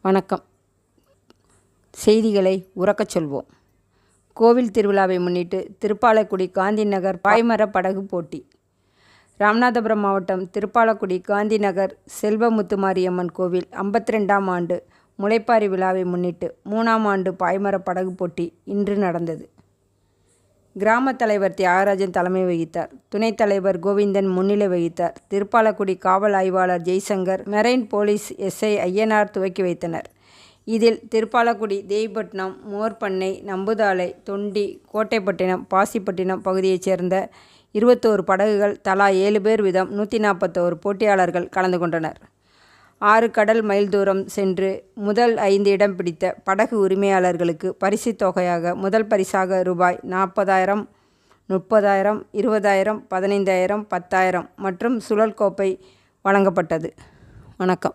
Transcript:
வணக்கம். செய்திகளை உறக்கச் சொல்வோம். கோவில் திருவிழாவை முன்னிட்டு திருப்பாலக்குடி காந்தி நகர் பாய்மர படகு போட்டி. ராமநாதபுரம் மாவட்டம் திருப்பாலக்குடி காந்தி நகர் செல்வமுத்துமாரியம்மன் கோவில் ஐம்பத்தி ரெண்டாம் ஆண்டு முளைப்பாரி விழாவை முன்னிட்டு மூணாம் ஆண்டு பாய்மர படகு போட்டி இன்று நடந்தது. கிராம தலைவர் தியாகராஜன் தலைமை வகித்தார். துணைத் தலைவர் கோவிந்தன் முன்னிலை வகித்தார். திருப்பாலக்குடி காவல் ஆய்வாளர் Jaishankar marine police SI Ayyanar துவக்கி வைத்தனர். இதில் திருப்பாலக்குடி தேவிப்பட்டினம் மோர்பண்ணை நம்புதாலை தொண்டி கோட்டைப்பட்டினம் பாசிப்பட்டினம் பகுதியைச் சேர்ந்த இருபத்தோரு படகுகள் தலா ஏழு பேர் வீதம் நூற்றி நாற்பத்தோரு போட்டியாளர்கள் கலந்து கொண்டனர். ஆறு கடல் மைல் தூரம் சென்று முதல் ஐந்து இடம் பிடித்த படகு உரிமையாளர்களுக்கு பரிசுத் தொகையாக முதல் பரிசாக ரூபாய் நாற்பதாயிரம் முப்பதாயிரம் இருபதாயிரம் பதினைந்தாயிரம் பத்தாயிரம் மற்றும் சுழல் கோப்பை வழங்கப்பட்டது. வணக்கம்.